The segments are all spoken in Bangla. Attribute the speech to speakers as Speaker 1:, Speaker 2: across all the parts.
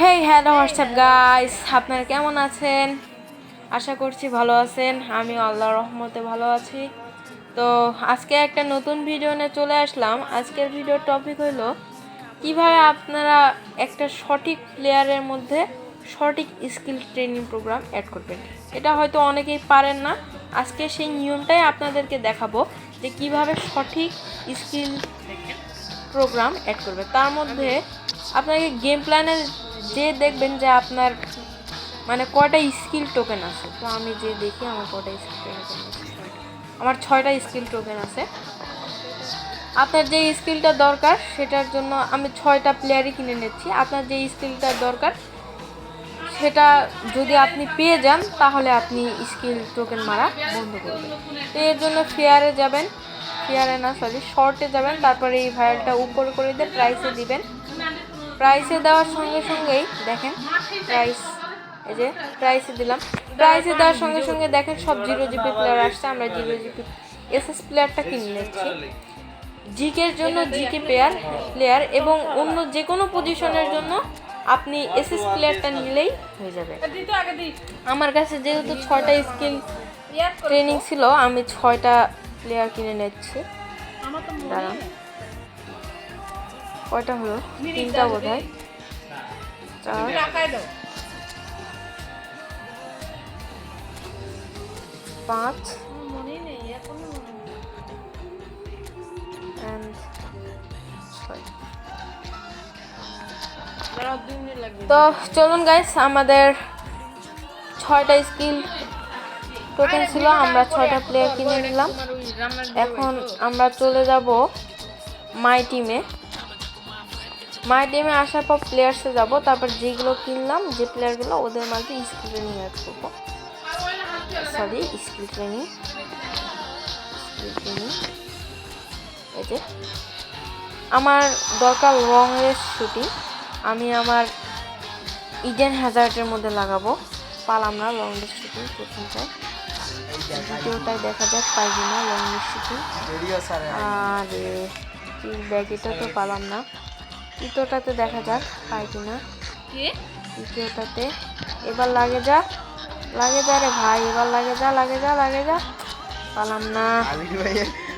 Speaker 1: হেই হ্যালো হোয়াটসঅ্যাপ গাইস আপনারা কেমন আছেন? আশা করছি ভালো আছেন। আমি আল্লাহ রহমতে ভালো আছি। তো আজকে একটা নতুন ভিডিও নিয়ে চলে আসলাম। আজকের ভিডিওর টপিক হলো কীভাবে আপনারা একটা সঠিক প্লেয়ারের মধ্যে সঠিক স্কিল ট্রেনিং প্রোগ্রাম অ্যাড করবেন। এটা হয়তো অনেকেই পারেন না। আজকে সেই নিয়মটাই আপনাদেরকে দেখাবো যে কীভাবে সঠিক স্কিল প্রোগ্রাম অ্যাড করবে। তার মধ্যে আপনাকে গেম প্ল্যানে যে দেখবেন যে আপনার মানে কয়টা স্কিল টোকেন আছে, তো আমি যে দেখি আমার কয়টা স্কিল টোকেন আছে। আমার ছয়টা স্কিল টোকেন আছে। আপনার যে স্কিলটা দরকার, সেটার জন্য আমি ছয়টা প্লেয়ারই কিনে নিচ্ছি। আপনার যে স্কিলটা দরকার, সেটা যদি আপনি পেয়ে যান, তাহলে আপনি স্কিল টোকেন মারা বন্ধ করবেন তো এর জন্য ফেয়ারে যাবেন ফেয়ারে না সরি শর্টে যাবেন, তারপরে এই ভাইরালটা উপরে করে দিয়ে প্রাইসে দিবেন। প্রাইসে দেওয়ার সঙ্গে সঙ্গেই দেখেন প্রাইস এই যে প্রাইসে দিলাম। প্রাইসে দেওয়ার সঙ্গে সঙ্গে দেখেন সব জিরো জিপি প্লেয়ার আসছে আমরা জিরো জিপি এসএস প্লেয়ারটা কিনে নিচ্ছি। জিকের জন্য জিকে প্লেয়ার প্লেয়ার এবং অন্য যে কোনো পজিশনের জন্য আপনি এসএস প্লেয়ারটা নিলেই হয়ে যাবে। আমার কাছে যেহেতু ছয়টা স্কিল ট্রেনিং ছিল আমি ছয়টা প্লেয়ার কিনে নিচ্ছি। দাঁড়ান। কয়টা হলো তিনটা বোধ হয় চার। পাঁচ। তো চলুন গাইস আমাদের ছয়টা স্কিল টোকেন ছিল আমরা ছয়টা প্লেয়ার কিনে নিলাম। এখন আমরা চলে যাব মাই টিমে মাই ডেমে আসার পর প্লেয়ার্সে যাব, তারপর যেগুলো কিনলাম, যে প্লেয়ারগুলো ওদের মাঝে স্কিল ট্রেনিং অ্যাড করব। Sorry skill training skill training এই যে, আমার দরকার লং রেস শুটিং আমি আমার ইডেন হ্যাজার্টের মধ্যে লাগাবো। পালাম না লং রেস শুটিং প্রথমটায়। দ্বিতীয়টায় দেখা যাক পাই কিনা লং রেস শুটিং আর ব্যাগেটা তো পালাম না। তৃতীয়টাতে দেখা যাক পাই কিনা। তৃতীয়টাতে এবার লাগে যা লাগে যা রে ভাই এবার লাগে যা লাগে যা লাগে যা। পালাম না।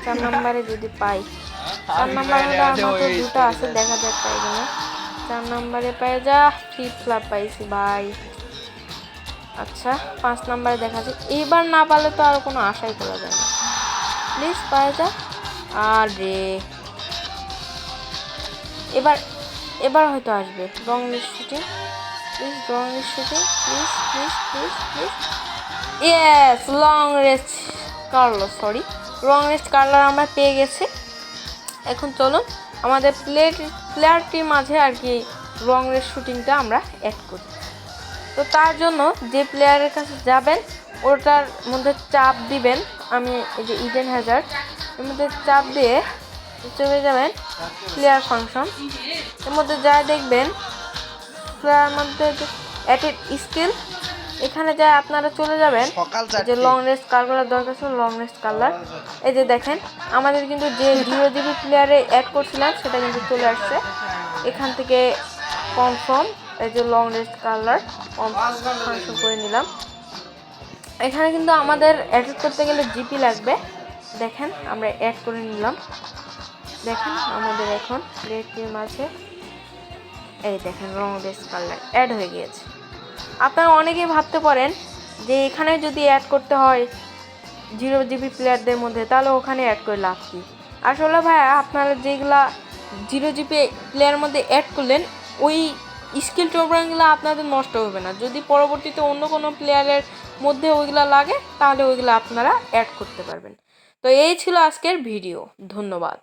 Speaker 1: চার নম্বরে যদি পাই। চার নম্বরে আমার তো দুটো আছে দেখা যাক পাই কিনা। চার নম্বরে পাই যা ফ্লিপ ফ্লাপ পাইছি ভাই। আচ্ছা পাঁচ নম্বরে দেখা যাক। এবার না পারলে তো আর কোনো আশাই করা যায় না। প্লিজ পাই যা। আর রে। এবার এবার হয়তো আসবে। Wrong shooting please wrong shooting please please please please yes long rest Carlo sorry wrong rest curler আমরা পেয়ে গেছি। এখন চলুন, আমাদের প্লেট প্লেয়ারটির মাঝে আর কি রং রেস্ট শুটিংটা আমরা অ্যাড করি। তো তার জন্য যে প্লেয়ারের কাছে যাবেন, ওটার মধ্যে চাপ দিবেন। আমি এই যে ইডেন হ্যাজার্ড এর মধ্যে চাপ দিয়ে চলে যাবেন প্লেয়ার ফাংশন এর মধ্যে যা দেখবেন প্লেয়ার মধ্যে অ্যাটেড স্কিল এখানে যা আপনারা চলে যাবেন যে লং রেস্ট কালার দরকার ছিল লং রেস্ট কালার এই যে দেখেন আমাদের কিন্তু যে জিরো জিবি প্লেয়ারে অ্যাড করছিলাম সেটা কিন্তু চলে আসছে। এখান থেকে কনফার্ম এই যে লং রেস্ট কালার ফাংশন করে নিলাম। এখানে কিন্তু আমাদের অ্যাড করতে গেলে জিপি লাগবে। দেখেন আমরা অ্যাড করে নিলাম। দেখেন আমাদের এখন প্লেটের মাঝে এই দেখেন রং রেস কালার অ্যাড হয়ে গিয়েছে। আপনারা অনেকেই ভাবতে পারেন যে এখানে যদি অ্যাড করতে হয় জিরো জিবি প্লেয়ারদের মধ্যে, তাহলে ওখানে অ্যাড করে লাভ কী? আসলে ভাইয়া, আপনারা যেগুলা জিরো জিবি প্লেয়ারের মধ্যে অ্যাড করলেন, ওই স্কিল প্রোগ্রামগুলো আপনাদের নষ্ট হবে না। যদি পরবর্তীতে অন্য কোনো প্লেয়ারের মধ্যে ওইগুলো লাগে, তাহলে ওইগুলো আপনারা অ্যাড করতে পারবেন। তো এই ছিল আজকের ভিডিও ধন্যবাদ।